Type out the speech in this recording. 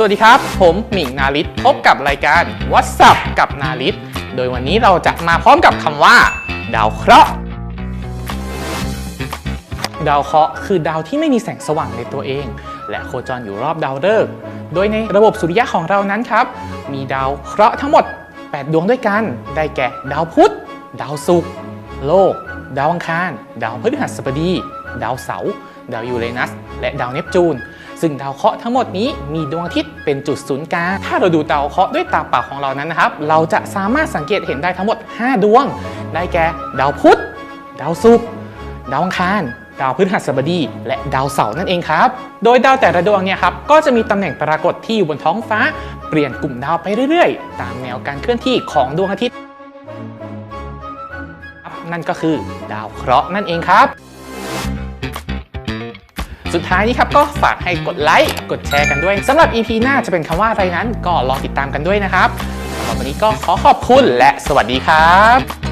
สวัสดีครับ ผมหมิงนาริตพบกับรายการ What's Up กับนาริตโดยวันนี้เราจะมาพร้อมกับคำว่า ดาวเคราะห์ดาวเคราะห์คือดาวที่ไม่มีแสงสว่างในตัวเอง และโคจรอยู่รอบดาวฤกษ์โดยในระบบสุริยะของเรานั้นครับ มีดาวเคราะห์ทั้งหมด 8 ดวงด้วยกัน ได้แก่ ดาวพุธ ดาวศุกร์โลก ดาวอังคาร ดาวพฤหัสบดี ดาวเสาร์ดาวยูเรนัส และดาวเนปจูน ซึ่งดาวเคราะห์ทั้งหมดนี้มีดวงอาทิตย์เป็นจุดศูนย์กลางถ้าเราดูดาวเคราะห์ด้วยตาเปล่าของเรานั้นนะครับ เราจะสามารถสังเกตเห็นได้ทั้งหมด 5 ดวง ได้แก่ดาวพุธดาวศุกร์ดาวอังคารดาวพฤหัสบดี และดาวเสาร์นั่นเองครับ โดยดาวแต่ละดวงเนี่ยครับก็จะมีตำแหน่งปรากฏที่อยู่บนท้องฟ้า เปลี่ยนกลุ่มดาวไปเรื่อยๆ ตามแนวการเคลื่อนที่ของดวงอาทิตย์นั่นก็คือดาวเคราะห์นั่นเองครับ สุดท้ายนี้ครับก็ฝากให้กดไลค์กดแชร์กันด้วยสำหรับ EP หน้าจะเป็นคำว่าอะไรนั้นก็รอติดตามกันด้วยนะครับสำหรับวันนี้ก็ขอขอบคุณและสวัสดีครับ